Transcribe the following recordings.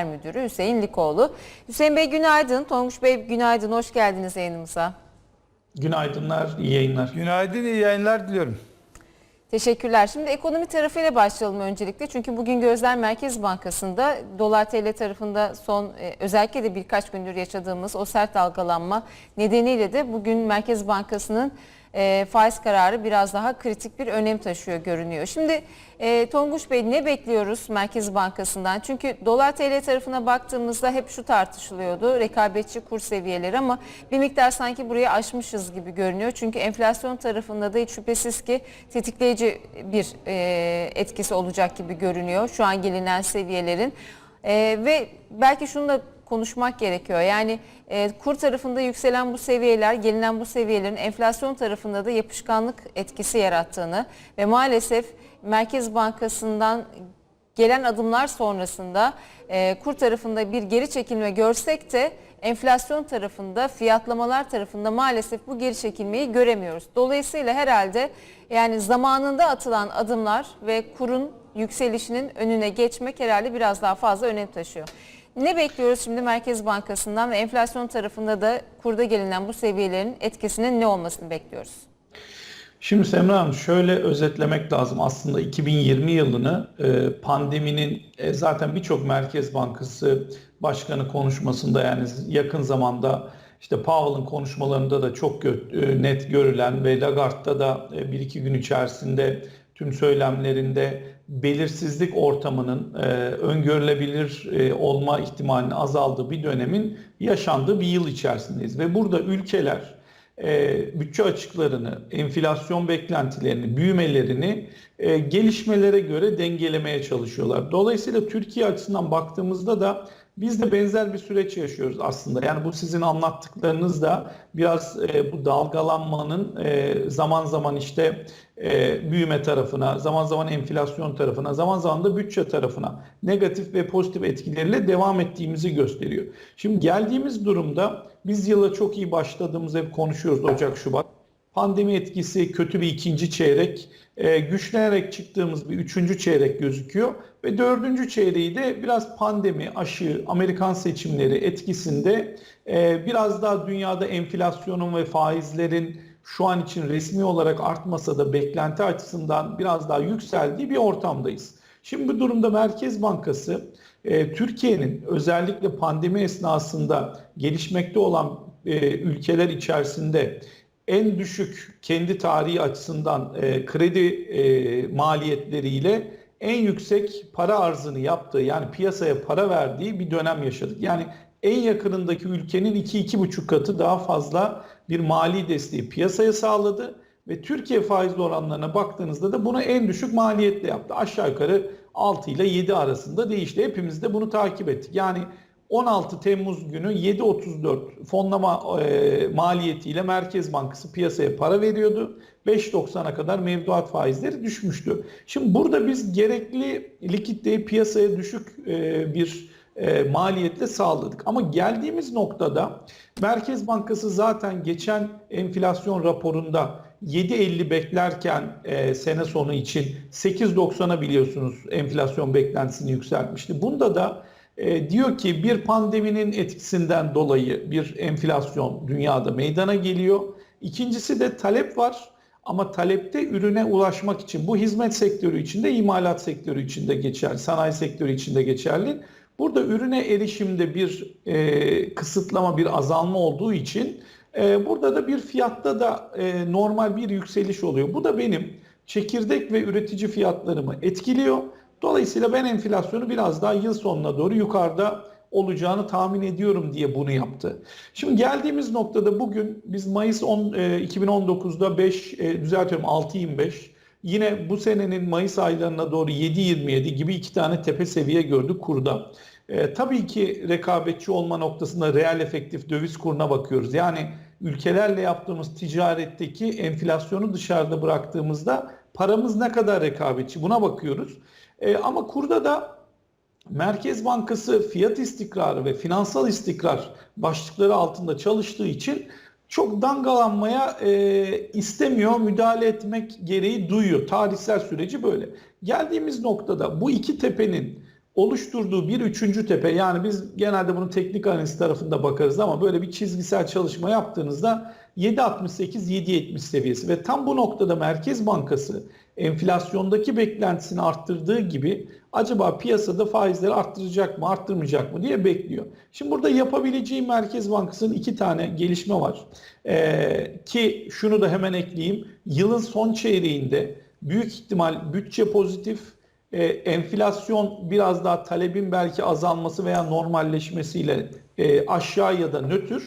Genel Müdürü Hüseyin Likoğlu. Hüseyin Bey günaydın, Tonguç Bey günaydın, hoş geldiniz yayınımıza. Günaydınlar, iyi yayınlar. Günaydın, iyi yayınlar diliyorum. Teşekkürler. Şimdi ekonomi tarafıyla başlayalım öncelikle. Çünkü bugün Gözler Merkez Bankası'nda dolar TL tarafında son e, özellikle de birkaç gündür yaşadığımız o sert dalgalanma nedeniyle de bugün Merkez Bankası'nın e, faiz kararı biraz daha kritik bir önem taşıyor görünüyor. Şimdi e, Tonguç Bey ne bekliyoruz Merkez Bankası'ndan? Çünkü dolar TL tarafına baktığımızda hep şu tartışılıyordu. Rekabetçi kur seviyeleri ama bir miktar sanki burayı aşmışız gibi görünüyor. Çünkü enflasyon tarafında da hiç şüphesiz ki tetikleyici bir e, etkisi olacak gibi görünüyor. Şu an gelinen seviyelerin. E, ve belki şunu da konuşmak gerekiyor. Yani e, kur tarafında yükselen bu seviyeler, gelinen bu seviyelerin enflasyon tarafında da yapışkanlık etkisi yarattığını ve maalesef Merkez Bankası'ndan gelen adımlar sonrasında e, kur tarafında bir geri çekilme görsek de enflasyon tarafında, fiyatlamalar tarafında maalesef bu geri çekilmeyi göremiyoruz. Dolayısıyla herhalde yani zamanında atılan adımlar ve kurun yükselişinin önüne geçmek herhalde biraz daha fazla önem taşıyor. Ne bekliyoruz şimdi Merkez Bankası'ndan ve enflasyon tarafında da kurda gelinen bu seviyelerin etkisinin ne olmasını bekliyoruz? Şimdi Semra Hanım şöyle özetlemek lazım. Aslında 2020 yılını e, pandeminin e, zaten birçok Merkez Bankası Başkanı konuşmasında yani yakın zamanda işte Powell'ın konuşmalarında da çok e, net görülen ve Lagarde'da da bir iki gün içerisinde tüm söylemlerinde belirsizlik ortamının e, öngörülebilir e, olma ihtimalinin azaldığı bir dönemin yaşandığı bir yıl içerisindeyiz. Ve burada ülkeler e, bütçe açıklarını, enflasyon beklentilerini, büyümelerini e, gelişmelere göre dengelemeye çalışıyorlar. Dolayısıyla Türkiye açısından baktığımızda da biz de benzer bir süreç yaşıyoruz aslında. Yani bu sizin anlattıklarınız da biraz e, bu dalgalanmanın e, zaman zaman işte e, büyüme tarafına, zaman zaman enflasyon tarafına, zaman zaman da bütçe tarafına negatif ve pozitif etkileriyle devam ettiğimizi gösteriyor. Şimdi geldiğimiz durumda biz yıla çok iyi başladığımız hep konuşuyoruz Ocak, Şubat. Pandemi etkisi kötü bir ikinci çeyrek, e, güçlenerek çıktığımız bir üçüncü çeyrek gözüküyor. Ve dördüncü çeyreği de biraz pandemi, aşı, Amerikan seçimleri etkisinde e, biraz daha dünyada enflasyonun ve faizlerin şu an için resmi olarak artmasa da beklenti açısından biraz daha yükseldiği bir ortamdayız. Şimdi bu durumda Merkez Bankası e, Türkiye'nin özellikle pandemi esnasında gelişmekte olan e, ülkeler içerisinde en düşük kendi tarihi açısından e, kredi e, maliyetleriyle en yüksek para arzını yaptığı yani piyasaya para verdiği bir dönem yaşadık. Yani en yakınındaki ülkenin 2-2,5 katı daha fazla bir mali desteği piyasaya sağladı ve Türkiye faizli oranlarına baktığınızda da bunu en düşük maliyetle yaptı. Aşağı yukarı 6 ile 7 arasında değişti. Hepimiz de bunu takip ettik. Yani 16 Temmuz günü 7.34 fonlama e, maliyetiyle Merkez Bankası piyasaya para veriyordu. 5.90'a kadar mevduat faizleri düşmüştü. Şimdi burada biz gerekli likiditeyi piyasaya düşük e, bir e, maliyetle sağladık. Ama geldiğimiz noktada Merkez Bankası zaten geçen enflasyon raporunda 7.50 beklerken e, sene sonu için 8.90'a biliyorsunuz enflasyon beklentisini yükseltmişti. Bunda da e, diyor ki bir pandeminin etkisinden dolayı bir enflasyon dünyada meydana geliyor. İkincisi de talep var ama talepte ürüne ulaşmak için bu hizmet sektörü içinde, imalat sektörü içinde geçerli, sanayi sektörü içinde geçerli. Burada ürüne erişimde bir e, kısıtlama, bir azalma olduğu için e, burada da bir fiyatta da e, normal bir yükseliş oluyor. Bu da benim çekirdek ve üretici fiyatlarımı etkiliyor. Dolayısıyla ben enflasyonu biraz daha yıl sonuna doğru yukarıda olacağını tahmin ediyorum diye bunu yaptı. Şimdi geldiğimiz noktada bugün biz Mayıs 10, e, 2019'da 5 e, düzeltiyorum 6.25 yine bu senenin Mayıs aylarına doğru 7.27 gibi iki tane tepe seviye gördük kurda. E, tabii ki rekabetçi olma noktasında reel efektif döviz kuruna bakıyoruz. Yani ülkelerle yaptığımız ticaretteki enflasyonu dışarıda bıraktığımızda paramız ne kadar rekabetçi buna bakıyoruz. E, ama kurda da Merkez Bankası fiyat istikrarı ve finansal istikrar başlıkları altında çalıştığı için çok dangalanmaya e, istemiyor, müdahale etmek gereği duyuyor. Tarihsel süreci böyle. Geldiğimiz noktada bu iki tepenin oluşturduğu bir üçüncü tepe yani biz genelde bunu teknik analiz tarafında bakarız ama böyle bir çizgisel çalışma yaptığınızda 7.68-7.70 seviyesi ve tam bu noktada Merkez Bankası enflasyondaki beklentisini arttırdığı gibi acaba piyasada faizleri arttıracak mı arttırmayacak mı diye bekliyor. Şimdi burada yapabileceği Merkez Bankası'nın iki tane gelişme var. Ee, ki şunu da hemen ekleyeyim. Yılın son çeyreğinde büyük ihtimal bütçe pozitif, e, enflasyon biraz daha talebin belki azalması veya normalleşmesiyle e, aşağı ya da nötr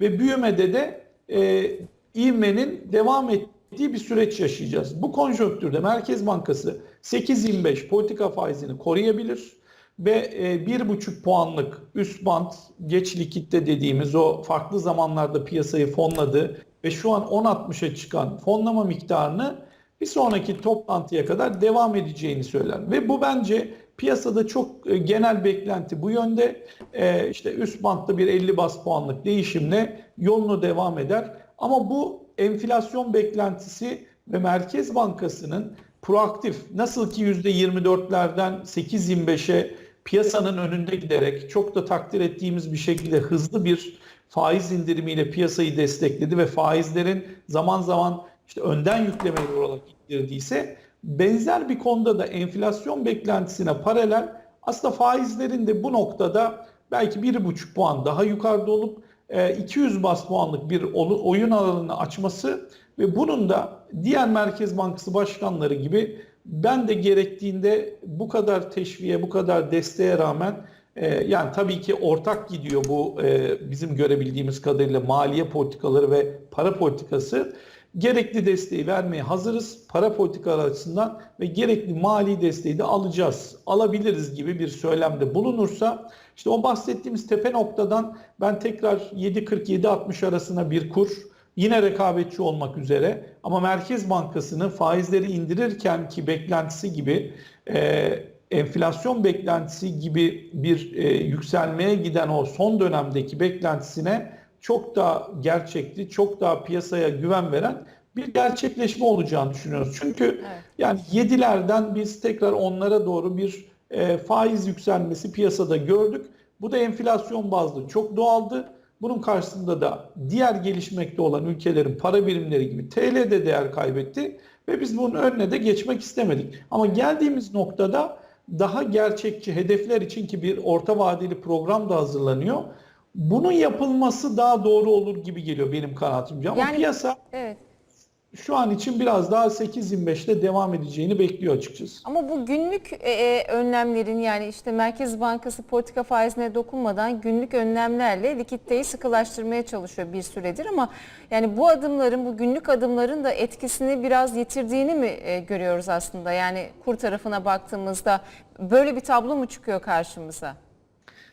ve büyümede de e, ivmenin devam ettiği bir süreç yaşayacağız. Bu konjonktürde Merkez Bankası 8.25 politika faizini koruyabilir ve e, 1,5 puanlık üst band geç likitte dediğimiz o farklı zamanlarda piyasayı fonladı ve şu an 10.60'a çıkan fonlama miktarını bir sonraki toplantıya kadar devam edeceğini söyler. Ve bu bence piyasada çok e, genel beklenti bu yönde. E, işte üst bantta bir 50 bas puanlık değişimle yolunu devam eder. Ama bu enflasyon beklentisi ve Merkez Bankası'nın proaktif nasıl ki %24'lerden 8.25'e piyasanın önünde giderek çok da takdir ettiğimiz bir şekilde hızlı bir faiz indirimiyle piyasayı destekledi ve faizlerin zaman zaman işte önden yüklemeleri olarak indirdiyse benzer bir konuda da enflasyon beklentisine paralel aslında faizlerin de bu noktada belki 1,5 puan daha yukarıda olup e, 200 bas puanlık bir oyun alanını açması ve bunun da diğer Merkez Bankası başkanları gibi ben de gerektiğinde bu kadar teşviğe, bu kadar desteğe rağmen e, yani tabii ki ortak gidiyor bu e, bizim görebildiğimiz kadarıyla maliye politikaları ve para politikası gerekli desteği vermeye hazırız para politikaları açısından ve gerekli mali desteği de alacağız, alabiliriz gibi bir söylemde bulunursa işte o bahsettiğimiz tepe noktadan ben tekrar 7.40-7.60 arasına bir kur yine rekabetçi olmak üzere ama Merkez Bankası'nın faizleri indirirken ki beklentisi gibi e, enflasyon beklentisi gibi bir e, yükselmeye giden o son dönemdeki beklentisine çok daha gerçekçi, çok daha piyasaya güven veren bir gerçekleşme olacağını düşünüyoruz. Çünkü Evet. yani 7'lerden biz tekrar onlara doğru bir e, faiz yükselmesi piyasada gördük. Bu da enflasyon bazlı çok doğaldı. Bunun karşısında da diğer gelişmekte olan ülkelerin para birimleri gibi TL de değer kaybetti ve biz bunun önüne de geçmek istemedik. Ama geldiğimiz noktada daha gerçekçi hedefler için ki bir orta vadeli program da hazırlanıyor. Bunun yapılması daha doğru olur gibi geliyor benim kanaatimce. Ama Yani- piyasa Evet. şu an için biraz daha 8.25'te devam edeceğini bekliyor açıkçası. Ama bu günlük e, e, önlemlerin yani işte Merkez Bankası politika faizine dokunmadan günlük önlemlerle likiditeyi sıkılaştırmaya çalışıyor bir süredir ama yani bu adımların bu günlük adımların da etkisini biraz yitirdiğini mi e, görüyoruz aslında? Yani kur tarafına baktığımızda böyle bir tablo mu çıkıyor karşımıza?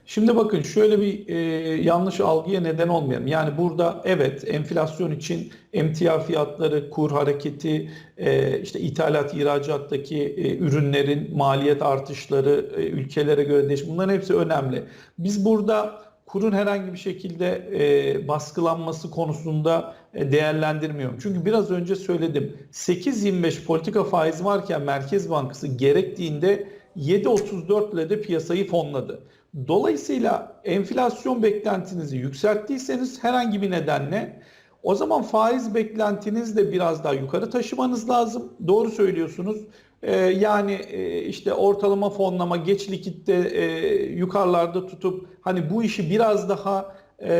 Şimdi bakın şöyle bir e, yanlış algıya neden olmayalım. Yani burada evet enflasyon için emtia fiyatları, kur hareketi, e, işte ithalat ihracattaki e, ürünlerin maliyet artışları, e, ülkelere göre değişim bunların hepsi önemli. Biz burada kurun herhangi bir şekilde e, baskılanması konusunda e, değerlendirmiyorum. Çünkü biraz önce söyledim 8.25 politika faizi varken Merkez Bankası gerektiğinde 7.34 ile de piyasayı fonladı. Dolayısıyla enflasyon beklentinizi yükselttiyseniz herhangi bir nedenle o zaman faiz beklentiniz de biraz daha yukarı taşımanız lazım. Doğru söylüyorsunuz. Ee, yani e, işte ortalama fonlama geç likitte e, yukarılarda tutup hani bu işi biraz daha e,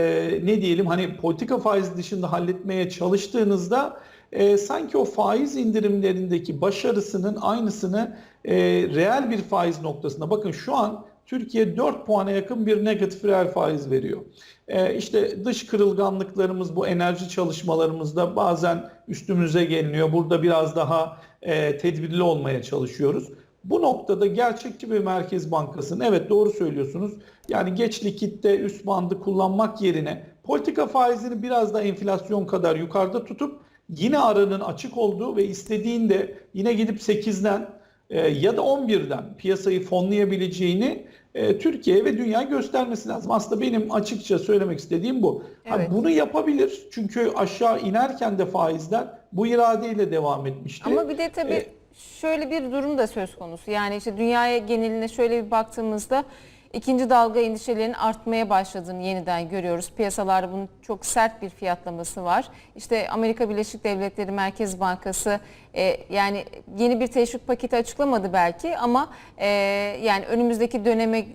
ne diyelim hani politika faizi dışında halletmeye çalıştığınızda e, sanki o faiz indirimlerindeki başarısının aynısını e, reel bir faiz noktasında bakın şu an Türkiye 4 puana yakın bir negatif reel faiz veriyor. Ee, işte dış kırılganlıklarımız bu enerji çalışmalarımızda bazen üstümüze geliniyor. Burada biraz daha e, tedbirli olmaya çalışıyoruz. Bu noktada gerçekçi bir Merkez Bankası'nın evet doğru söylüyorsunuz. Yani geç likitte üst bandı kullanmak yerine politika faizini biraz da enflasyon kadar yukarıda tutup yine aranın açık olduğu ve istediğinde yine gidip 8'den e, ya da 11'den piyasayı fonlayabileceğini e, Türkiye ve dünya göstermesi lazım. Aslında benim açıkça söylemek istediğim bu. Ha, Evet. bunu yapabilir çünkü aşağı inerken de faizler bu iradeyle devam etmişti. Ama bir de tabii E, şöyle bir durum da söz konusu. Yani işte dünyaya geneline şöyle bir baktığımızda ikinci dalga endişelerinin artmaya başladığını yeniden görüyoruz. Piyasalarda bunun çok sert bir fiyatlaması var. İşte Amerika Birleşik Devletleri Merkez Bankası e, yani yeni bir teşvik paketi açıklamadı belki ama e, yani önümüzdeki döneme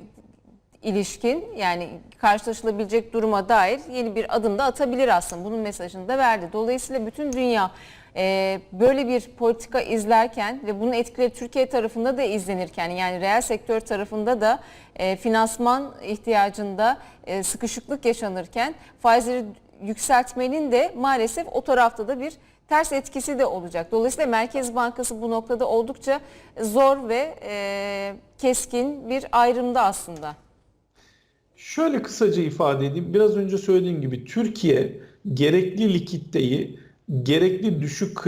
ilişkin yani karşılaşılabilecek duruma dair yeni bir adım da atabilir aslında. Bunun mesajını da verdi. Dolayısıyla bütün dünya e, böyle bir politika izlerken ve bunun etkileri Türkiye tarafında da izlenirken yani reel sektör tarafında da e, finansman ihtiyacında e, sıkışıklık yaşanırken faizleri yükseltmenin de maalesef o tarafta da bir ters etkisi de olacak. Dolayısıyla Merkez Bankası bu noktada oldukça zor ve e, keskin bir ayrımda aslında. Şöyle kısaca ifade edeyim. Biraz önce söylediğim gibi Türkiye gerekli likiditeyi gerekli düşük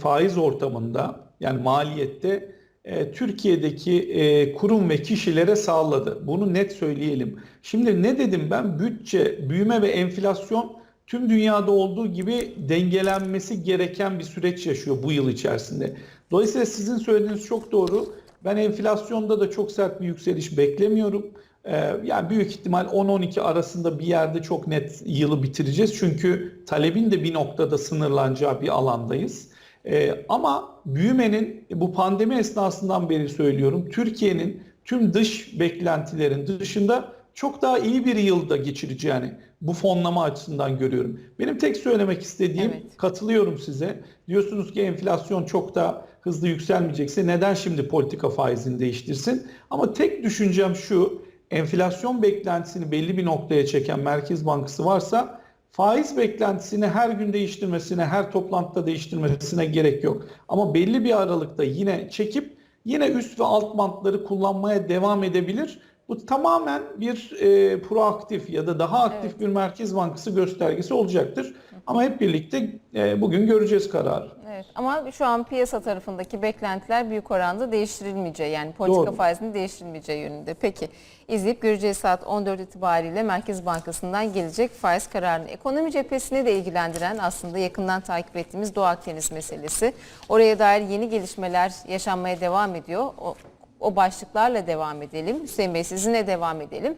faiz ortamında yani maliyette e, Türkiye'deki e, kurum ve kişilere sağladı. Bunu net söyleyelim. Şimdi ne dedim ben? Bütçe, büyüme ve enflasyon tüm dünyada olduğu gibi dengelenmesi gereken bir süreç yaşıyor bu yıl içerisinde. Dolayısıyla sizin söylediğiniz çok doğru. Ben enflasyonda da çok sert bir yükseliş beklemiyorum. Ee, Yani büyük ihtimal 10-12 arasında bir yerde çok net yılı bitireceğiz. Çünkü talebin de bir noktada sınırlanacağı bir alandayız. Ee, ama büyümenin bu pandemi esnasından beri söylüyorum Türkiye'nin tüm dış beklentilerin dışında çok daha iyi bir yılda geçireceğini bu fonlama açısından görüyorum. Benim tek söylemek istediğim Evet. katılıyorum size. Diyorsunuz ki enflasyon çok da hızlı yükselmeyecekse neden şimdi politika faizini değiştirsin? Ama tek düşüncem şu enflasyon beklentisini belli bir noktaya çeken Merkez Bankası varsa faiz beklentisini her gün değiştirmesine, her toplantıda değiştirmesine gerek yok. Ama belli bir aralıkta yine çekip yine üst ve alt bantları kullanmaya devam edebilir. Bu tamamen bir e, proaktif ya da daha aktif Evet. bir Merkez Bankası göstergesi olacaktır. Ama hep birlikte e, bugün göreceğiz kararı. Evet ama şu an piyasa tarafındaki beklentiler büyük oranda değiştirilmeyeceği yani politika Doğru. faizinin değiştirilmeyeceği yönünde. Peki izleyip göreceğiz saat 14 itibariyle Merkez Bankası'ndan gelecek faiz kararını. Ekonomi cephesini de ilgilendiren aslında yakından takip ettiğimiz Doğu Akdeniz meselesi. Oraya dair yeni gelişmeler yaşanmaya devam ediyor. O, o başlıklarla devam edelim. Hüseyin Bey sizinle devam edelim.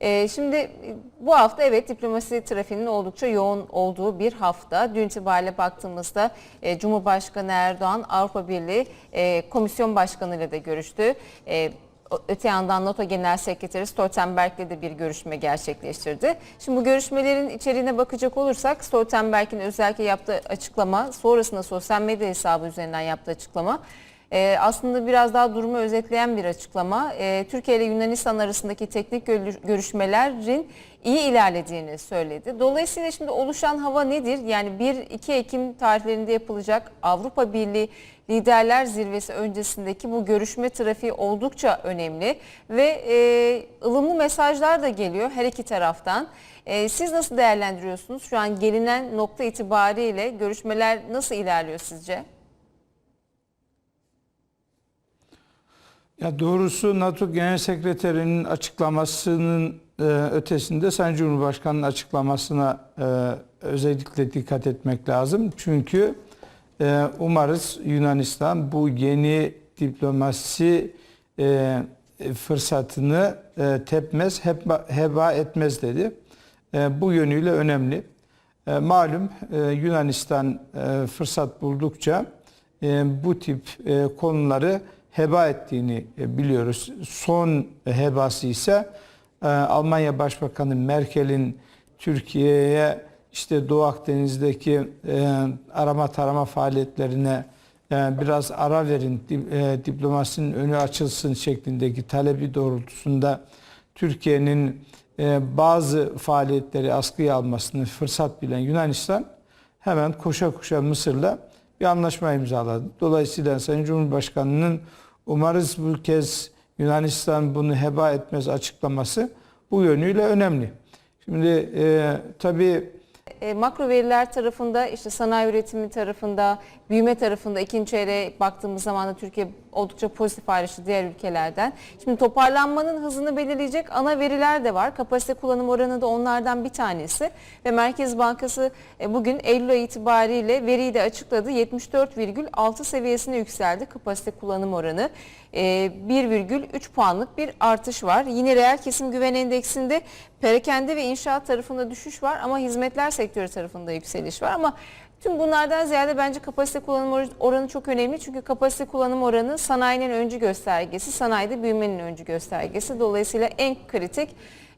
Ee, şimdi e, bu hafta evet diplomasi trafiğinin oldukça yoğun olduğu bir hafta. Dün itibariyle baktığımızda e, Cumhurbaşkanı Erdoğan Avrupa Birliği e, Komisyon Başkanı ile de görüştü. Öte yandan NATO Genel Sekreteri Stoltenberg'le de bir görüşme gerçekleştirdi. Şimdi bu görüşmelerin içeriğine bakacak olursak Stoltenberg'in özellikle yaptığı açıklama, sonrasında sosyal medya hesabı üzerinden yaptığı açıklama ee, aslında biraz daha durumu özetleyen bir açıklama. Ee, Türkiye ile Yunanistan arasındaki teknik görüş- görüşmelerin iyi ilerlediğini söyledi. Dolayısıyla şimdi oluşan hava nedir? Yani 1-2 Ekim tarihlerinde yapılacak Avrupa Birliği Liderler Zirvesi öncesindeki bu görüşme trafiği oldukça önemli ve e, ılımlı mesajlar da geliyor her iki taraftan. E, siz nasıl değerlendiriyorsunuz? Şu an gelinen nokta itibariyle görüşmeler nasıl ilerliyor sizce? Ya doğrusu NATO Genel Sekreterinin açıklamasının e, ötesinde Sayın Cumhurbaşkanı'nın açıklamasına e, özellikle dikkat etmek lazım. Çünkü e, umarız Yunanistan bu yeni diplomasi fırsatını tepmez, heba, heba etmez dedi. Bu yönüyle önemli. Malum Yunanistan fırsat buldukça bu tip e, konuları heba ettiğini e, biliyoruz. Son hebası ise e, Almanya Başbakanı Merkel'in Türkiye'ye işte Doğu Akdeniz'deki e, arama tarama faaliyetlerine biraz ara verin, di- diplomasinin önü açılsın şeklindeki talebi doğrultusunda Türkiye'nin bazı faaliyetleri askıya almasını fırsat bilen Yunanistan hemen koşa koşa Mısır'la bir anlaşma imzaladı. Dolayısıyla Sayın Cumhurbaşkanı'nın umarız bu kez Yunanistan bunu heba etmez açıklaması bu yönüyle önemli. Şimdi e, tabii E, makro veriler tarafında işte sanayi üretimi tarafında, büyüme tarafında ikinci çeyreğe baktığımız zaman da Türkiye oldukça pozitif ayrıştı diğer ülkelerden. Şimdi toparlanmanın hızını belirleyecek ana veriler de var. Kapasite kullanım oranı da onlardan bir tanesi. Ve Merkez Bankası e, bugün Eylül ayı itibariyle veriyi de açıkladı. 74,6 seviyesine yükseldi kapasite kullanım oranı. E, 1,3 puanlık bir artış var. Yine reel kesim güven endeksinde perakende ve inşaat tarafında düşüş var ama hizmetler sektörü tarafında yükseliş var ama Tüm bunlardan ziyade bence kapasite kullanım or- oranı çok önemli. Çünkü kapasite kullanım oranı sanayinin öncü göstergesi, sanayide büyümenin öncü göstergesi. Dolayısıyla en kritik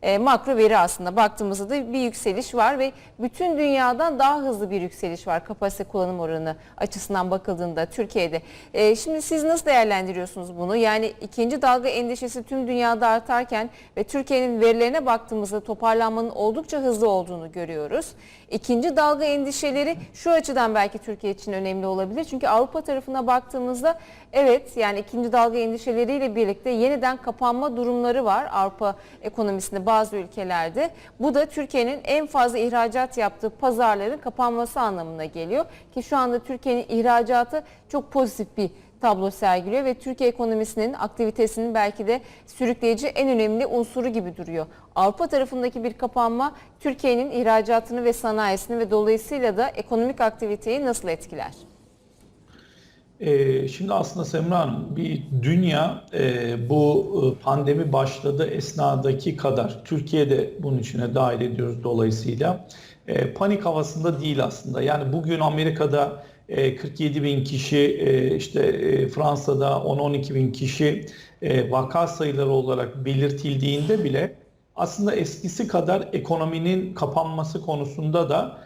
e, makro veri aslında baktığımızda da bir yükseliş var ve bütün dünyadan daha hızlı bir yükseliş var kapasite kullanım oranı açısından bakıldığında Türkiye'de. E, şimdi siz nasıl değerlendiriyorsunuz bunu? Yani ikinci dalga endişesi tüm dünyada artarken ve Türkiye'nin verilerine baktığımızda toparlanmanın oldukça hızlı olduğunu görüyoruz. İkinci dalga endişeleri şu açıdan belki Türkiye için önemli olabilir. Çünkü Avrupa tarafına baktığımızda evet yani ikinci dalga endişeleriyle birlikte yeniden kapanma durumları var Avrupa ekonomisinde bazı ülkelerde. Bu da Türkiye'nin en fazla ihracat yaptığı pazarların kapanması anlamına geliyor. Ki şu anda Türkiye'nin ihracatı çok pozitif bir tablo sergiliyor ve Türkiye ekonomisinin aktivitesinin belki de sürükleyici en önemli unsuru gibi duruyor. Avrupa tarafındaki bir kapanma Türkiye'nin ihracatını ve sanayisini ve dolayısıyla da ekonomik aktiviteyi nasıl etkiler? Ee, şimdi aslında Semra Hanım bir dünya e, bu e, pandemi başladığı esnadaki kadar Türkiye'de bunun içine dahil ediyoruz dolayısıyla e, panik havasında değil aslında. Yani bugün Amerika'da e, 47 bin kişi işte Fransa'da 10-12 bin kişi vaka sayıları olarak belirtildiğinde bile aslında eskisi kadar ekonominin kapanması konusunda da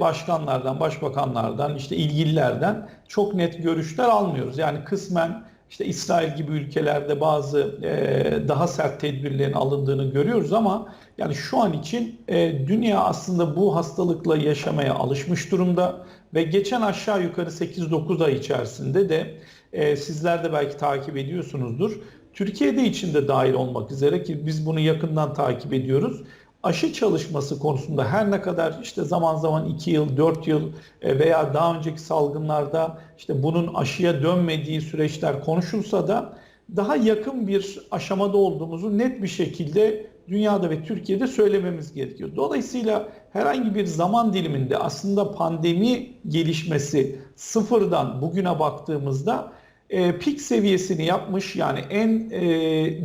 başkanlardan, başbakanlardan, işte ilgililerden çok net görüşler almıyoruz. Yani kısmen işte İsrail gibi ülkelerde bazı e, daha sert tedbirlerin alındığını görüyoruz ama yani şu an için e, dünya aslında bu hastalıkla yaşamaya alışmış durumda ve geçen aşağı yukarı 8-9 ay içerisinde de e, sizler de belki takip ediyorsunuzdur. Türkiye'de içinde dahil olmak üzere ki biz bunu yakından takip ediyoruz aşı çalışması konusunda her ne kadar işte zaman zaman 2 yıl, 4 yıl e, veya daha önceki salgınlarda işte bunun aşıya dönmediği süreçler konuşulsa da daha yakın bir aşamada olduğumuzu net bir şekilde dünyada ve Türkiye'de söylememiz gerekiyor. Dolayısıyla herhangi bir zaman diliminde aslında pandemi gelişmesi sıfırdan bugüne baktığımızda e, pik seviyesini yapmış yani en e,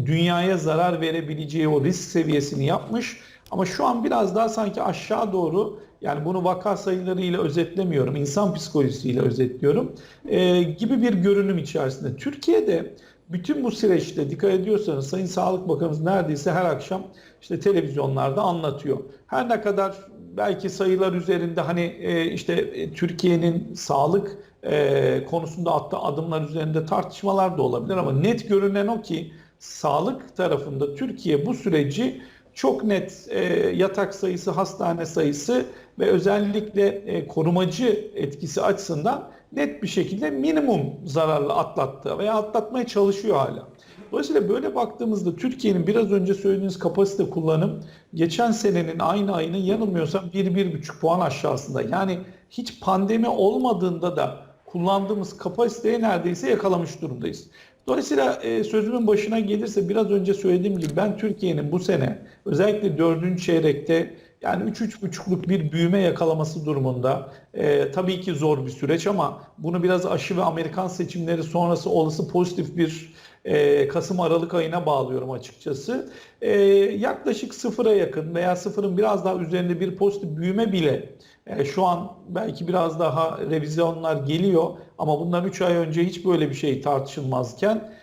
dünyaya zarar verebileceği o risk seviyesini yapmış ama şu an biraz daha sanki aşağı doğru yani bunu vaka sayılarıyla özetlemiyorum, insan psikolojisiyle özetliyorum e, gibi bir görünüm içerisinde. Türkiye'de bütün bu süreçte dikkat ediyorsanız Sayın Sağlık Bakanımız neredeyse her akşam işte televizyonlarda anlatıyor. Her ne kadar belki sayılar üzerinde hani e, işte e, Türkiye'nin sağlık e, konusunda attığı adımlar üzerinde tartışmalar da olabilir ama net görünen o ki sağlık tarafında Türkiye bu süreci çok net e, yatak sayısı, hastane sayısı ve özellikle e, korumacı etkisi açısından net bir şekilde minimum zararla atlattı veya atlatmaya çalışıyor hala. Dolayısıyla böyle baktığımızda Türkiye'nin biraz önce söylediğiniz kapasite kullanım geçen senenin aynı ayının yanılmıyorsam 1-1,5 puan aşağısında. Yani hiç pandemi olmadığında da kullandığımız kapasiteyi neredeyse yakalamış durumdayız. Dolayısıyla e, sözümün başına gelirse biraz önce söylediğim gibi ben Türkiye'nin bu sene özellikle dördüncü çeyrekte yani 3-3,5'luk bir büyüme yakalaması durumunda e, tabii ki zor bir süreç ama bunu biraz aşı ve Amerikan seçimleri sonrası olası pozitif bir e, Kasım Aralık ayına bağlıyorum açıkçası. E, yaklaşık sıfıra yakın veya sıfırın biraz daha üzerinde bir pozitif büyüme bile e, şu an belki biraz daha revizyonlar geliyor ama bundan 3 ay önce hiç böyle bir şey tartışılmazken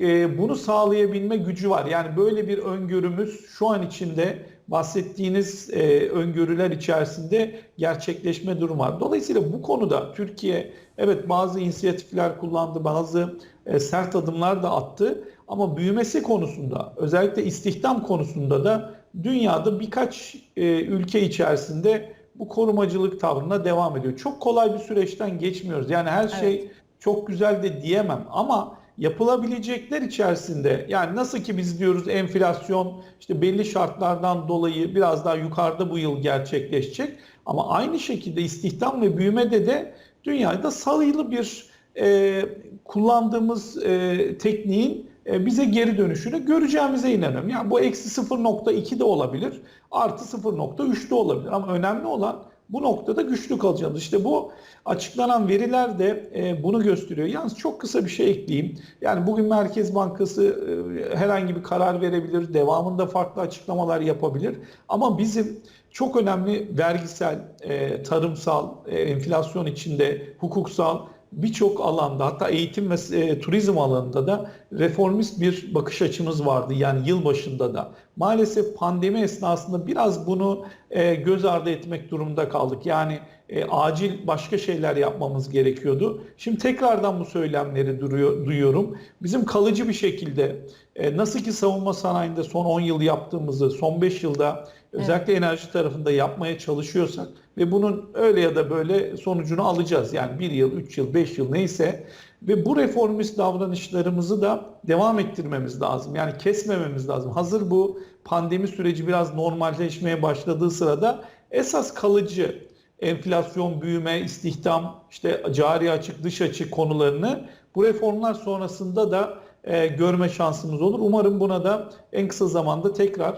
e, bunu sağlayabilme gücü var. Yani böyle bir öngörümüz şu an içinde bahsettiğiniz e, öngörüler içerisinde gerçekleşme durumu var. Dolayısıyla bu konuda Türkiye evet bazı inisiyatifler kullandı, bazı e, sert adımlar da attı ama büyümesi konusunda özellikle istihdam konusunda da dünyada birkaç e, ülke içerisinde bu korumacılık tavrına devam ediyor. Çok kolay bir süreçten geçmiyoruz. Yani her şey çok güzel de diyemem ama yapılabilecekler içerisinde. Yani nasıl ki biz diyoruz enflasyon işte belli şartlardan dolayı biraz daha yukarıda bu yıl gerçekleşecek. Ama aynı şekilde istihdam ve büyümede de dünyada sayılı bir e, kullandığımız e, tekniğin e, bize geri dönüşünü göreceğimize inanıyorum. Yani bu eksi 0.2 de olabilir, artı 0.3 de olabilir. Ama önemli olan bu noktada güçlü kalacağız. İşte bu açıklanan veriler de e, bunu gösteriyor. Yalnız çok kısa bir şey ekleyeyim. Yani bugün Merkez Bankası e, herhangi bir karar verebilir, devamında farklı açıklamalar yapabilir. Ama bizim çok önemli vergisel, e, tarımsal, enflasyon içinde hukuksal birçok alanda hatta eğitim ve e, turizm alanında da reformist bir bakış açımız vardı. Yani yıl başında da. Maalesef pandemi esnasında biraz bunu e, göz ardı etmek durumunda kaldık. Yani e, acil başka şeyler yapmamız gerekiyordu. Şimdi tekrardan bu söylemleri duruyor, duyuyorum. Bizim kalıcı bir şekilde e, nasıl ki savunma sanayinde son 10 yıl yaptığımızı son 5 yılda özellikle enerji tarafında yapmaya çalışıyorsak ve bunun öyle ya da böyle sonucunu alacağız. Yani 1 yıl, 3 yıl, 5 yıl neyse ve bu reformist davranışlarımızı da devam ettirmemiz lazım. Yani kesmememiz lazım. Hazır bu pandemi süreci biraz normalleşmeye başladığı sırada esas kalıcı enflasyon, büyüme, istihdam, işte cari açık, dış açık konularını bu reformlar sonrasında da e, görme şansımız olur. Umarım buna da en kısa zamanda tekrar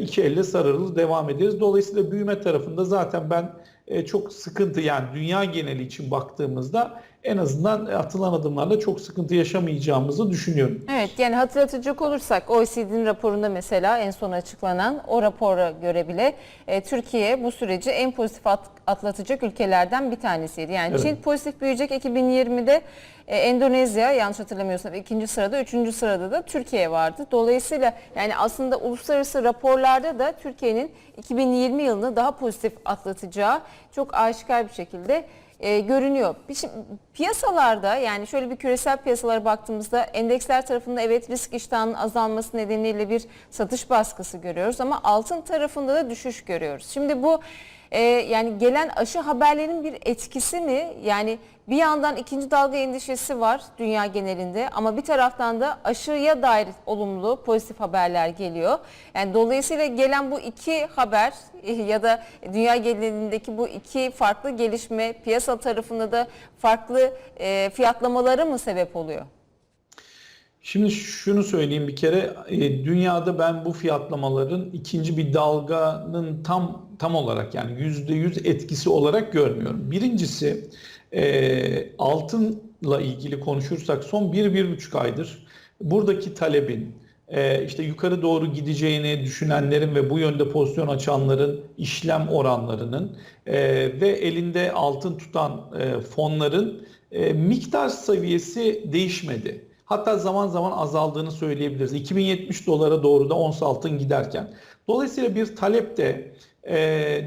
iki elle sarılır, devam ederiz. Dolayısıyla büyüme tarafında zaten ben e, çok sıkıntı yani dünya geneli için baktığımızda en azından atılan adımlarla çok sıkıntı yaşamayacağımızı düşünüyorum. Evet yani hatırlatacak olursak OECD'nin raporunda mesela en son açıklanan o rapora göre bile e, Türkiye bu süreci en pozitif at- atlatacak ülkelerden bir tanesiydi. Yani Evet. Çin pozitif büyüyecek 2020'de e, Endonezya yanlış hatırlamıyorsam ikinci sırada, üçüncü sırada da Türkiye vardı. Dolayısıyla yani aslında uluslararası raporlarda da Türkiye'nin 2020 yılını daha pozitif atlatacağı çok aşikar bir şekilde e, görünüyor. Şey- piyasalarda yani şöyle bir küresel piyasalara baktığımızda endeksler tarafında evet risk iştahının azalması nedeniyle bir satış baskısı görüyoruz ama altın tarafında da düşüş görüyoruz. Şimdi bu e, yani gelen aşı haberlerin bir etkisi mi? Yani bir yandan ikinci dalga endişesi var dünya genelinde ama bir taraftan da aşıya dair olumlu pozitif haberler geliyor. Yani dolayısıyla gelen bu iki haber ya da dünya genelindeki bu iki farklı gelişme piyasa tarafında da farklı e, fiyatlamalara mı sebep oluyor? Şimdi şunu söyleyeyim bir kere e, dünyada ben bu fiyatlamaların ikinci bir dalganın tam tam olarak yani yüzde yüz etkisi olarak görmüyorum. Birincisi e, altınla ilgili konuşursak son bir bir buçuk aydır buradaki talebin e, işte yukarı doğru gideceğini düşünenlerin ve bu yönde pozisyon açanların işlem oranlarının e, ve elinde altın tutan e, fonların e, miktar seviyesi değişmedi. Hatta zaman zaman azaldığını söyleyebiliriz. 2070 dolara doğru da ons altın giderken. Dolayısıyla bir talepte e,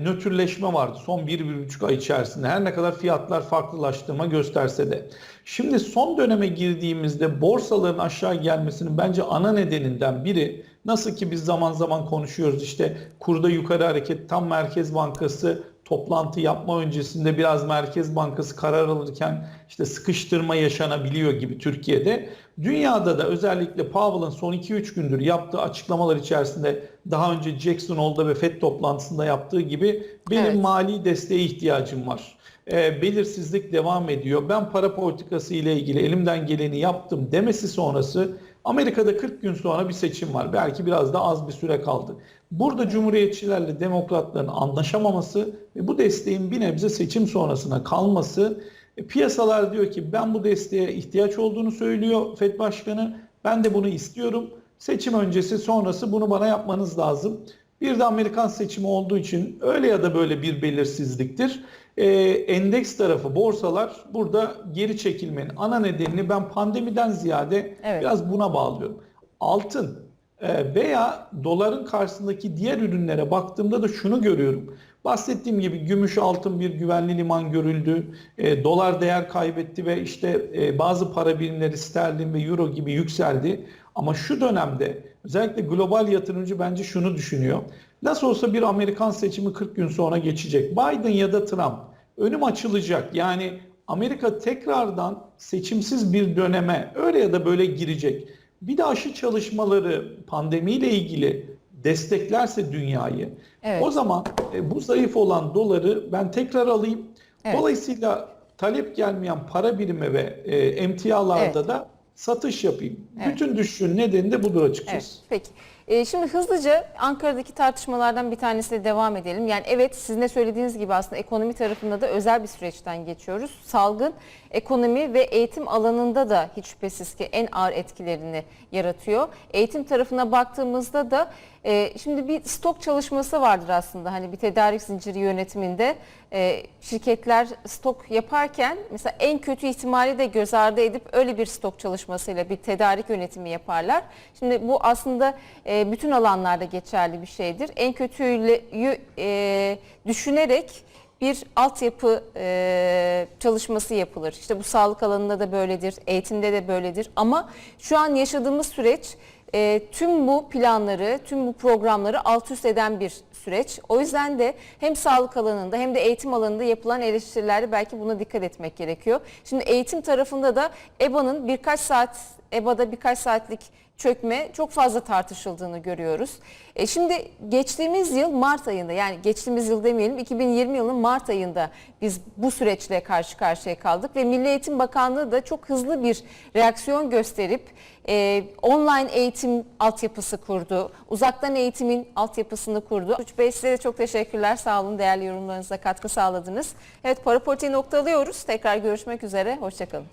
nötrleşme vardı son 1-1,5 ay içerisinde. Her ne kadar fiyatlar farklılaştırma gösterse de. Şimdi son döneme girdiğimizde borsaların aşağı gelmesinin bence ana nedeninden biri nasıl ki biz zaman zaman konuşuyoruz işte kurda yukarı hareket tam Merkez Bankası toplantı yapma öncesinde biraz Merkez Bankası karar alırken işte sıkıştırma yaşanabiliyor gibi Türkiye'de. Dünyada da özellikle Powell'ın son 2-3 gündür yaptığı açıklamalar içerisinde daha önce Jackson Hole'da ve FED toplantısında yaptığı gibi benim Evet. mali desteğe ihtiyacım var. Ee, belirsizlik devam ediyor. Ben para politikası ile ilgili elimden geleni yaptım demesi sonrası Amerika'da 40 gün sonra bir seçim var. Belki biraz da az bir süre kaldı. Burada cumhuriyetçilerle demokratların anlaşamaması ve bu desteğin bir nebze seçim sonrasına kalması e, piyasalar diyor ki ben bu desteğe ihtiyaç olduğunu söylüyor FED Başkanı. Ben de bunu istiyorum. Seçim öncesi sonrası bunu bana yapmanız lazım. Bir de Amerikan seçimi olduğu için öyle ya da böyle bir belirsizliktir. Ee, endeks tarafı borsalar burada geri çekilmenin ana nedenini ben pandemiden ziyade Evet. biraz buna bağlıyorum. Altın e, veya doların karşısındaki diğer ürünlere baktığımda da şunu görüyorum. Bahsettiğim gibi gümüş altın bir güvenli liman görüldü. E, dolar değer kaybetti ve işte e, bazı para birimleri sterlin ve euro gibi yükseldi. Ama şu dönemde özellikle global yatırımcı bence şunu düşünüyor. Nasıl olsa bir Amerikan seçimi 40 gün sonra geçecek. Biden ya da Trump önüm açılacak. Yani Amerika tekrardan seçimsiz bir döneme öyle ya da böyle girecek. Bir de aşı çalışmaları pandemiyle ilgili desteklerse dünyayı Evet. o zaman e, bu zayıf olan doları ben tekrar alayım. Evet. Dolayısıyla talep gelmeyen para birimi ve e, emtialarda Evet. da satış yapayım. Evet. Bütün düşüşün nedeni de budur açıkçası. Evet, peki. Ee, şimdi hızlıca Ankara'daki tartışmalardan bir tanesiyle devam edelim. Yani evet sizin de söylediğiniz gibi aslında ekonomi tarafında da özel bir süreçten geçiyoruz. Salgın ekonomi ve eğitim alanında da hiç şüphesiz ki en ağır etkilerini yaratıyor. Eğitim tarafına baktığımızda da e, şimdi bir stok çalışması vardır aslında. Hani bir tedarik zinciri yönetiminde e, şirketler stok yaparken mesela en kötü ihtimali de göz ardı edip öyle bir stok çalışmasıyla bir tedarik yönetimi yaparlar. Şimdi bu aslında e, bütün alanlarda geçerli bir şeydir. En kötüyü e, düşünerek bir altyapı e, çalışması yapılır. İşte bu sağlık alanında da böyledir, eğitimde de böyledir. Ama şu an yaşadığımız süreç e, tüm bu planları, tüm bu programları alt üst eden bir süreç. O yüzden de hem sağlık alanında hem de eğitim alanında yapılan eleştirilerde belki buna dikkat etmek gerekiyor. Şimdi eğitim tarafında da EBA'nın birkaç saat, EBA'da birkaç saatlik çökme çok fazla tartışıldığını görüyoruz. E şimdi geçtiğimiz yıl Mart ayında yani geçtiğimiz yıl demeyelim 2020 yılının Mart ayında biz bu süreçle karşı karşıya kaldık ve Milli Eğitim Bakanlığı da çok hızlı bir reaksiyon gösterip e, online eğitim altyapısı kurdu. Uzaktan eğitimin altyapısını kurdu. Uç Bey size de çok teşekkürler. Sağ olun değerli yorumlarınıza katkı sağladınız. Evet para politiği noktalıyoruz. Tekrar görüşmek üzere. Hoşçakalın.